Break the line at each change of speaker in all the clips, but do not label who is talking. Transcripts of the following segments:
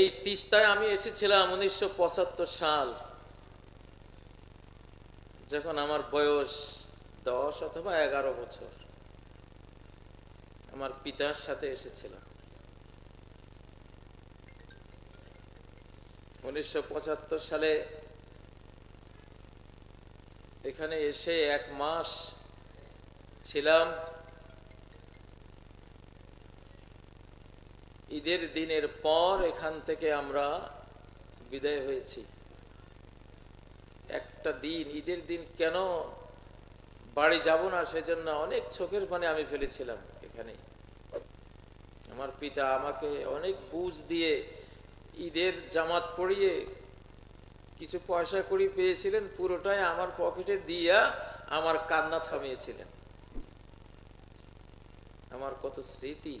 এই তিস্তায় আমি এসেছিলাম উনিশশো সাল। যখন আমার বয়স দশ অথবা এগারো বছর। আমার পিতার সাথে এসেছিলাম। উনিশশো পঁচাত্তর সালে এখানে এসে এক মাস ছিলাম। ঈদের দিনের পর এখান থেকে আমরা বিদায় হয়েছি। একটা দিন, ঈদের দিন কেন বাড়ি যাব না সেজন্য অনেক চোখের পানি আমি ফেলেছিলাম এখানে। আমার পিতা আমাকে অনেক বুঝ দিয়ে ঈদের জামাত পরিয়ে কিছু পয়সা করি পেয়েছিলেন, পুরোটাই আমার পকেটে দিয়া আমার কান্না থামিয়েছিলেন। আমার কত স্মৃতি।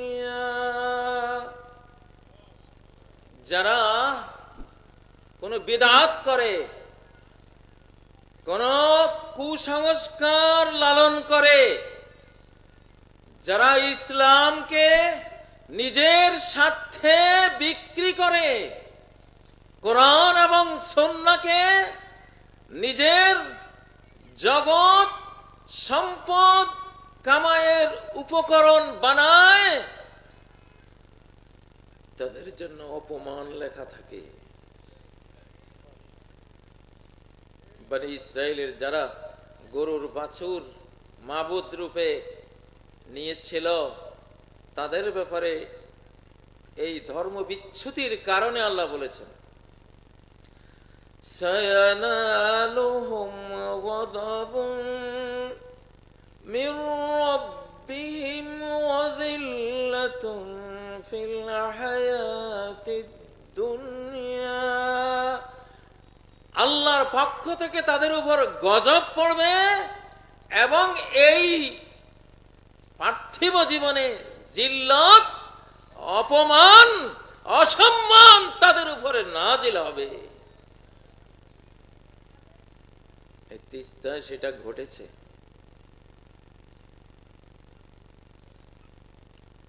যারা কোনো বিদাত করে, কোন কুসংস্কার লালন করে, যারা ইসলামকে নিজের স্বার্থে বিক্রি করে, কোরআন এবং সন্নাকে নিজের জগৎ সম্পদ কামায়ের উপকরণ বানায় তাদের জন্য অপমান লেখা থাকে মানে ইসরায়েলের যারা গরুর বাছুর মাবুদ রূপে নিয়েছিল তাদের ব্যাপারে এই ধর্ম বিচ্ছুতির কারণে আল্লাহ বলেছেন سينالهم غضب من ربهم وذلة في الحياة الدنيا আল্লাহর পক্ষ থেকে তাদের উপর গজব পড়বে এবং এই পার্থিব জীবনে জিল্লত অপমান অসম্মান তাদের উপরে নাজিল হবে এই তিস্তায় সেটা ঘটেছে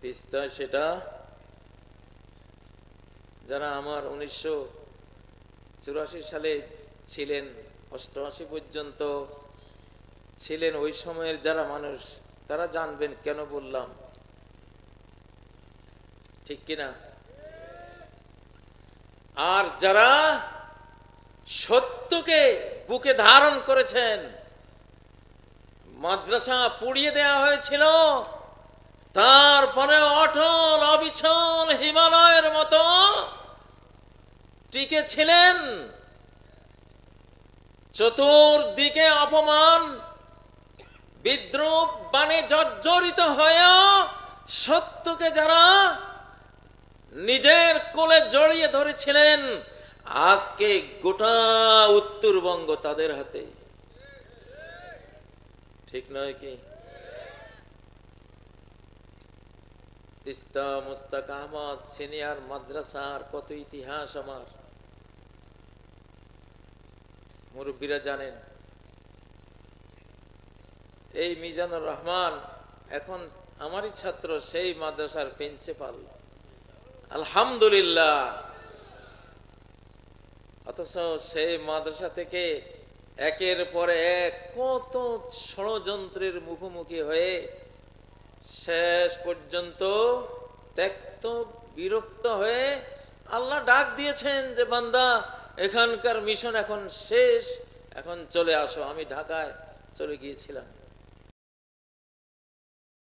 তিস্তায় সেটা যারা আমার উনিশশো চুরাশি সালে ছিলেন, অষ্টআশি পর্যন্ত ছিলেন ওই সময়ের যারা মানুষ, তারা জানবেন কেন বললাম। ঠিক কিনা? আর যারা সত্যকে বুকে ধারণ করেছেন, মাদ্রাসা পুড়িয়ে দেয়া হয়েছিল তারপরে অটল অবিচল হিমালয়ের মতো টিকে ছিলেন। চতুর্দিকে অপমান, বিদ্রুপ বাণে জর্জরিত হয়েও সত্যকে যারা নিজের কোলে জড়িয়ে ধরেছিলেন, আজকে গোটা উত্তরবঙ্গ তাদের হাতে। ঠিক নয় কি? তিস্তা মুস্তাক আহমদ, সিনিয়র মাদ্রাসার কত ইতিহাস আমার। মুরব্বীরা জানেন, এই মিজানুর রহমান এখন আমারই ছাত্র, সেই মাদ্রাসার প্রিন্সিপাল। আলহামদুলিল্লাহ। অথচ সেই মাদ্রাসা থেকে একের পরে এক কত ষড়যন্ত্রের মুখোমুখি হয়ে শেষ পর্যন্ত ত্যক্ত বিরক্ত হয়ে আল্লাহ ডাক দিয়েছেন যে, বান্দা এখানকার মিশন এখন শেষ। এখন চলে আসো। আমি ঢাকায় চলে গিয়েছিলাম।